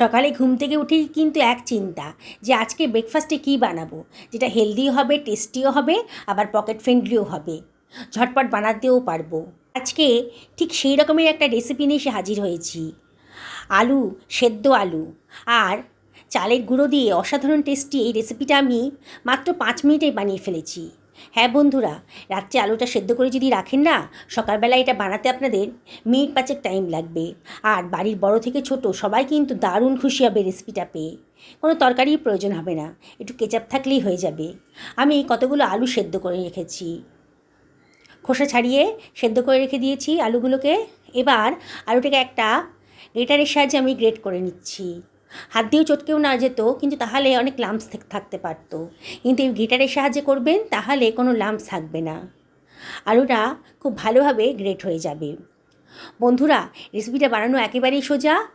সকালে ঘুম থেকে উঠেই কিন্তু এক চিন্তা যে আজকে ব্রেকফাস্টে কী বানাবো? যেটা হেলদিও হবে টেস্টিও হবে, আবার পকেট ফ্রেন্ডলিও হবে। ঝটপট বানাতেও পারব। আজকে ঠিক সেই রকমের একটা রেসিপি নিয়ে এসে হাজির হয়েছি। আলু, সেদ্ধ আলু। আর চালের গুঁড়ো দিয়ে অসাধারণ টেস্টি এই রেসিপিটা আমি মাত্র পাঁচ মিনিটে বানিয়ে ফেলেছি। হ্যাঁ বন্ধুরা, রাত্রে আলুটা সেদ্ধ করে যদি রাখেন না, সকালবেলা এটা বানাতে আপনাদের মিনিট পাঁচেক টাইম লাগবে। আর বাড়ির বড় থেকে ছোট সবাই কিন্তু দারুণ খুশি হবে রেসিপিটা পেয়ে। কোনো তরকারির প্রয়োজন হবে না, একটু কেচাপ থাকলেই হয়ে যাবে। আমি কতগুলো আলু সেদ্ধ করে রেখেছি। খোসা ছাড়িয়ে সেদ্ধ করে রেখে দিয়েছি আলুগুলোকে। এবার আলুটাকে একটা গ্রেটারের সাহায্যে আমি গ্রেট করে নিচ্ছি। হাত দিয়েও চটকেও না যেত, কিন্তু তাহলে অনেক লাম্পস থাকতে পারতো। কিন্তু এই গ্রেটারের সাহায্যে করবেন, তাহলে কোনো লাম্পস থাকবে না। আলুটা খুব ভালোভাবে গ্রেট হয়ে যাবে। বন্ধুরা রেসিপিটা বানানো একেবারেই সোজা।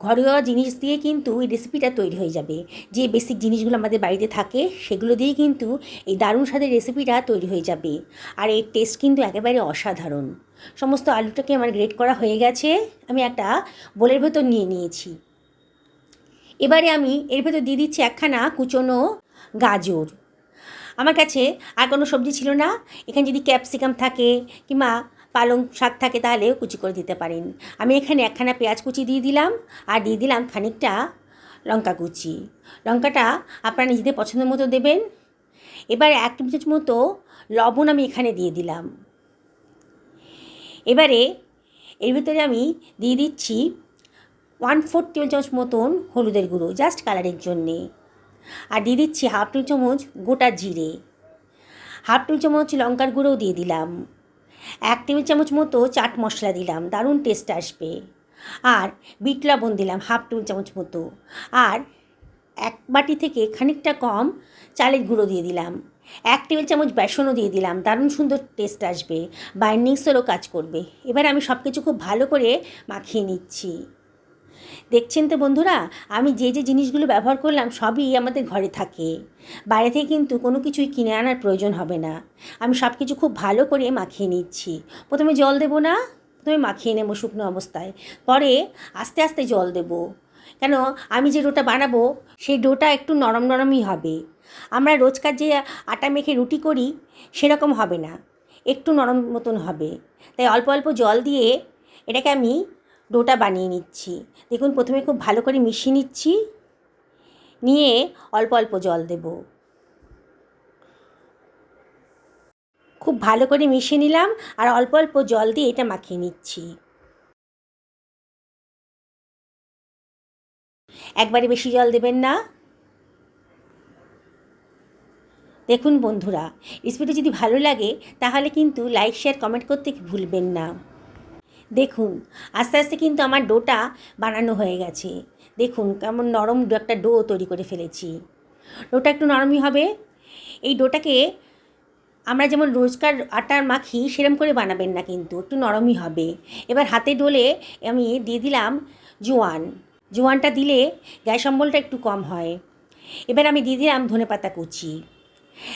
ঘরোয়া জিনিস দিয়ে কিন্তু এই রেসিপিটা তৈরি হয়ে যাবে। যে বেসিক জিনিসগুলো আমাদের বাড়িতে থাকে, সেগুলো দিয়েই কিন্তু এই দারুণ স্বাদের রেসিপিটা তৈরি হয়ে যাবে। আর এর টেস্ট কিন্তু একেবারে অসাধারণ। সমস্ত আলুটাকে আমার গ্রেট করা হয়ে গেছে। আমি একটা বোলের ভেতর নিয়ে নিয়েছি। এবারে আমি এর ভেতর দিয়ে দিচ্ছি একখানা কুচনো গাজর। আমার কাছে আর কোনো সবজি ছিল না। এখানে যদি ক্যাপসিকাম থাকে কিংবা পালং শাক থাকে তাহলেও কুচি করে দিতে পারেন। আমি এখানে একখানা পেঁয়াজ কুচি দিয়ে দিলাম আর দিয়ে দিলাম খানিকটা লঙ্কা কুচি। লঙ্কাটা আপনারা নিজেদের পছন্দ মতো দেবেন। এবার এক চামচ মতো লবণ আমি এখানে দিয়ে দিলাম। এবারে এর ভিতরে আমি দিয়ে দিচ্ছি ওয়ান ফোর টেবিল চামচ মতন হলুদের গুঁড়ো, জাস্ট কালারের জন্যে। আর দিয়ে দিচ্ছি হাফ টেবিল চামচ গোটা জিরে। হাফ টেবিল চামচ লঙ্কার গুঁড়োও দিয়ে দিলাম। এক টেবিল চামচ মতো চাট মশলা দিলাম, দারুণ টেস্ট আসবে। আর বিট লবণ দিলাম হাফ টেবিল চামচ মতো। আর এক বাটি থেকে খানিকটা কম চালের গুঁড়ো দিয়ে দিলাম। এক টেবিল চামচ বেসনও দিয়ে দিলাম, দারুণ সুন্দর টেস্ট আসবে, বাইন্ডিংসেরও কাজ করবে। এবার আমি সব কিছু খুব ভালো করে মাখিয়ে নিচ্ছি। দেখছেন তো বন্ধুরা? আমি যে যে জিনিসগুলো ব্যবহার করলাম সবই আমাদের ঘরে থাকে। বাইরে থেকে কিন্তু কোনো কিছুই কিনে আনার প্রয়োজন হবে না। আমি সব কিছু খুব ভালো করে মাখিয়ে নিচ্ছি। প্রথমে জল দেবো না, প্রথমে মাখিয়ে নেব শুকনো অবস্থায়। পরে আস্তে আস্তে জল দেবো। কেন? আমি যে ডোটা বানাবো, সেই ডোটা একটু নরম নরমই হবে। আমরা রোজকার যে আটা মেখে রুটি করি, সেরকম হবে না। একটু নরম মতন হবে। তাই অল্প অল্প জল দিয়ে এটাকে আমি ডোটা বানিয়ে নিচ্ছি। দেখুন, প্রথমে খুব ভালো করে মিশিয়ে নিচ্ছি। নিয়ে অল্প অল্প জল দেব। খুব ভালো করে মিশিয়ে নিলাম আর অল্প অল্প জল দিয়ে এটা মাখিয়ে নিচ্ছি। একবারে বেশি জল দেবেন না। দেখুন বন্ধুরা, রেসিপিটা যদি ভালো লাগে তাহলে কিন্তু লাইক, শেয়ার, কমেন্ট করতে ভুলবেন না। দেখুন, আস্তে আস্তে কিন্তু আমার ডোটা বানানো হয়ে গেছে। দেখুন কেমন নরম দু একটা ডো তৈরি করে ফেলেছি। ডোটা একটু নরমই হবে। এই ডোটাকে আমরা যেমন রোজকার আটার মাখি সেরম করে বানাবেন না কিন্তু, একটু নরমই হবে। এবার হাতে ডোলে আমি দিয়ে দিলাম জোয়ান। জোয়ানটা দিলে গ্যাস অম্বলটা একটু কম হয়। এবার আমি দিয়ে দিলাম ধনে পাতা কুচি।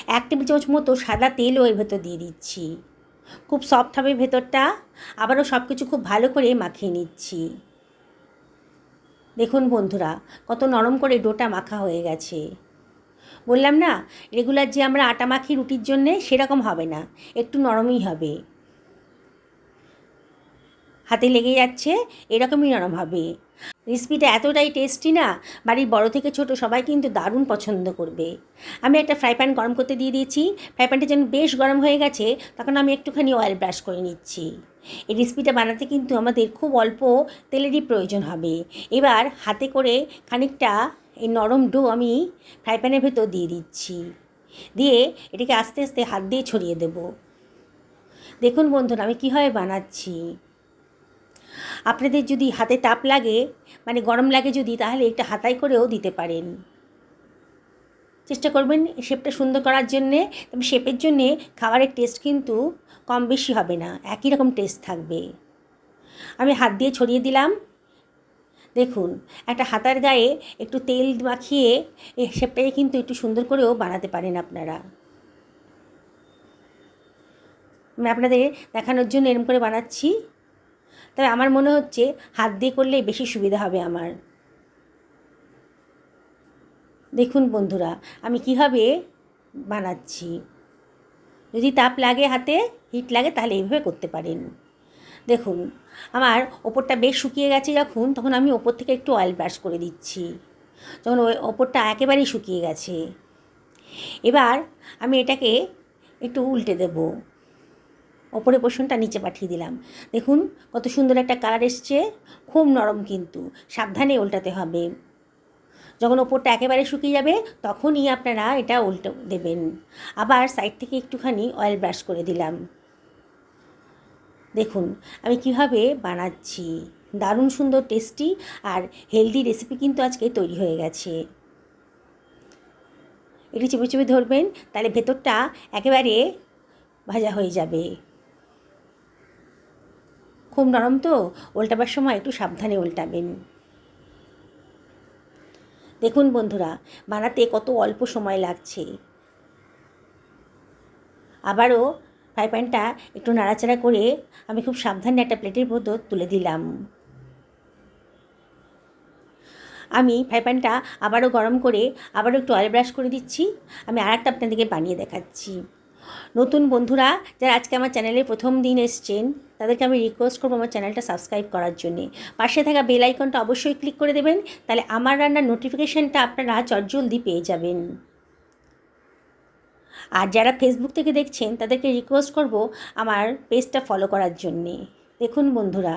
এক টেবিল চামচ মতো সাদা তেলও এর ভেতর দিয়ে দিচ্ছি। খুব সফট হবে ভেতরটা। আবারও সব কিছু খুব ভালো করে মাখিয়ে নিচ্ছি। দেখুন বন্ধুরা, কত নরম করে ডোটা মাখা হয়ে গেছে। বললাম না, রেগুলার যে আমরা আটা মাখি রুটির জন্যে, সেরকম হবে না, একটু নরমই হবে। হাতে লেগে যাচ্ছে, এরকমই নরম হবে। রেসিপিটা এতটাই টেস্টি না, বাড়ির বড় থেকে ছোট সবাই কিন্তু দারুণ পছন্দ করবে। আমি একটা ফ্রাই প্যান গরম করতে দিয়ে দিয়েছি, ফ্রাই প্যানটা যেন বেশ গরম হয়ে গেছে, তখন আমি একটুখানি অয়েল ব্রাশ করে নিচ্ছি। এই রেসিপিটা বানাতে কিন্তু আমাদের খুব অল্প তেলেরই প্রয়োজন হবে। এবার হাতে করে খানিকটা এই নরম ডো আমি ফ্রাই প্যানের ভেতর দিয়ে দিচ্ছি। দিয়ে এটাকে আস্তে আস্তে হাত দিয়ে ছড়িয়ে দেব। দেখুন বন্ধুরা, আমি কীভাবে বানাচ্ছি। আপনাদের যদি হাতে তাপ লাগে মানে গরম লাগে যদি, তাহলে একটা হাতাই করেও দিতে পারেন। চেষ্টা করবেন শেপটা সুন্দর করার জন্যে। তবে শেপের জন্যে খাবারের টেস্ট কিন্তু কম বেশি হবে না, একই রকম টেস্ট থাকবে। আমি হাত দিয়ে ছড়িয়ে দিলাম। দেখুন, একটা হাতার গায়ে একটু তেল মাখিয়ে এই শেপটাকে কিন্তু একটু সুন্দর করেও বানাতে পারেন আপনারা। আমি আপনাদের দেখানোর জন্য এরম করে বানাচ্ছি। তবে আমার মনে হচ্ছে হাত দিয়ে করলে বেশি সুবিধা হবে আমার। দেখুন বন্ধুরা, আমি কীভাবে বানাচ্ছি। যদি তাপ লাগে হাতে, হিট লাগে, তাহলে এইভাবে করতে পারেন। দেখুন, আমার ওপরটা বেশ শুকিয়ে গেছে যখন, তখন আমি ওপর থেকে একটু অয়েল ব্রাশ করে দিচ্ছি। যখন ওই ওপরটা একেবারেই শুকিয়ে গেছে। এবার আমি এটাকে একটু উল্টে দেব। ওপরে পোষণটা নিচে পাঠিয়ে দিলাম। দেখুন, কত সুন্দর একটা কালার এসছে, খুব নরম কিন্তু, সাবধানে উল্টাতে হবে। যখন ওপরটা একেবারে শুকিয়ে যাবে, তখনই আপনারা এটা উল্টে দেবেন। আবার সাইড থেকে একটুখানি অয়েল ব্রাশ করে দিলাম। দেখুন, আমি কীভাবে বানাচ্ছি। দারুণ সুন্দর টেস্টি আর হেলদি রেসিপি কিন্তু আজকে তৈরি হয়ে গেছে। একটু চেপে চেপে ধরবেন, তাহলে ভেতরটা একেবারে ভাজা হয়ে যাবে। খুব নরম তো, উল্টাবার সময় একটু সাবধানে উল্টাবেন। দেখুন বন্ধুরা, বানাতে কত অল্প সময় লাগছে। আবারও ফ্রাই প্যানটা একটু নাড়াচাড়া করে আমি খুব সাবধানে একটা প্লেটের মধ্যে তুলে দিলাম। আমি ফ্রাই প্যানটা আবারও গরম করে আবারও একটু অয়েল ব্রাশ করে দিচ্ছি। আমি আর একটা আপনাদেরকে বানিয়ে দেখাচ্ছি। নতুন বন্ধুরা, যারা আজকে আমার চ্যানেলে প্রথম দিন এসছেন তাদেরকে আমি রিকোয়েস্ট করব আমার চ্যানেলটা সাবস্ক্রাইব করার জন্যে। পাশে থাকা বেল আইকনটা অবশ্যই ক্লিক করে দেবেন, তাহলে আমার রান্নার নোটিফিকেশানটা আপনারা চটজলদি পেয়ে যাবেন। আর যারা ফেসবুক থেকে দেখছেন, তাদেরকে রিকোয়েস্ট করব আমার পেজটা ফলো করার জন্যে। দেখুন বন্ধুরা,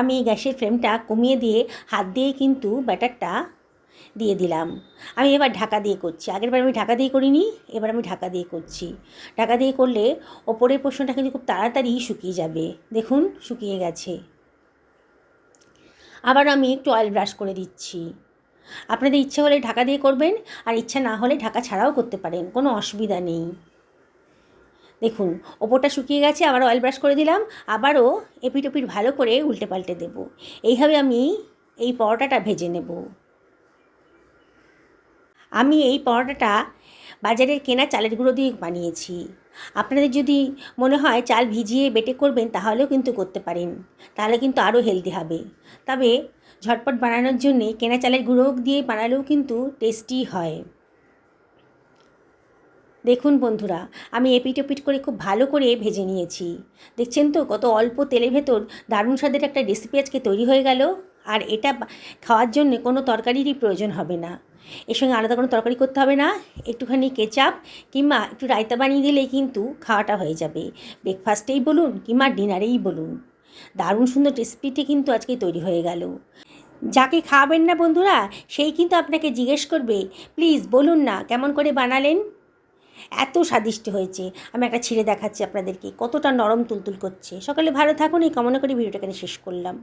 আমি গ্যাসের ফ্লেমটা কমিয়ে দিয়ে হাত দিয়ে কিন্তু ব্যাটারটা দিয়ে দিলাম। আমি এবার ঢাকা দিয়ে করছি। আগেরবার আমি ঢাকা দিয়ে করিনি, এবার আমি ঢাকা দিয়ে করছি। ঢাকা দিয়ে করলে ওপরের পোষণটা কিন্তু খুব তাড়াতাড়ি শুকিয়ে যাবে। দেখুন, শুকিয়ে গেছে। আবার আমি একটু অয়েল ব্রাশ করে দিচ্ছি। আপনাদের ইচ্ছে হলে ঢাকা দিয়ে করবেন, আর ইচ্ছা না হলে ঢাকা ছাড়াও করতে পারেন, কোনো অসুবিধা নেই। দেখুন, ওপরটা শুকিয়ে গেছে, আবার অয়েল ব্রাশ করে দিলাম, আবারও এপিট ওপিট ভালো করে উল্টে পাল্টে দেবো। এইভাবে আমি এই পরোটাটা ভেজে নেব। আমি এই পরোটাটা বাজারের কেনা চালের গুঁড়ো দিয়ে বানিয়েছি। আপনাদের যদি মনে হয় চাল ভিজিয়ে বেটে করবেন, তাহলেও কিন্তু করতে পারেন। তাহলে কিন্তু আরও হেলদি হবে। তবে ঝটপট বানানোর জন্যে কেনা চালের গুঁড়ো দিয়ে বানালেও কিন্তু টেস্টি হয়। দেখুন বন্ধুরা, আমি এপিট ওপিট করে খুব ভালো করে ভেজে নিয়েছি। দেখছেন তো কত অল্প তেলের ভেতর দারুণ স্বাদের একটা রেসিপি আজকে তৈরি হয়ে গেল। আর এটা খাওয়ার জন্য কোনো তরকারিরই প্রয়োজন হবে না। এর সঙ্গে আলাদা কোনো তরকারি করতে হবে না, একটুখানি কেচাপ কিংবা একটু রায়তা বানিয়ে দিলেই কিন্তু খাওয়াটা হয়ে যাবে। ব্রেকফাস্টেই বলুন কিংবা ডিনারেই বলুন। দারুণ সুন্দর রেসিপিটি কিন্তু আজকে তৈরি হয়ে গেল। যাকে খাওয়াবেন না বন্ধুরা, সেই কিন্তু আপনাকে জিজ্ঞেস করবে, প্লিজ বলুন না, কেমন করে বানালেন? এত স্বাদিষ্ট হয়েছে। আমি একটা ছিঁড়ে দেখাচ্ছি আপনাদেরকে, কতটা নরম তুলতুল করছে। সকালে ভালো থাকুন, এই কামনা করে ভিডিওটা এখানে শেষ করলাম।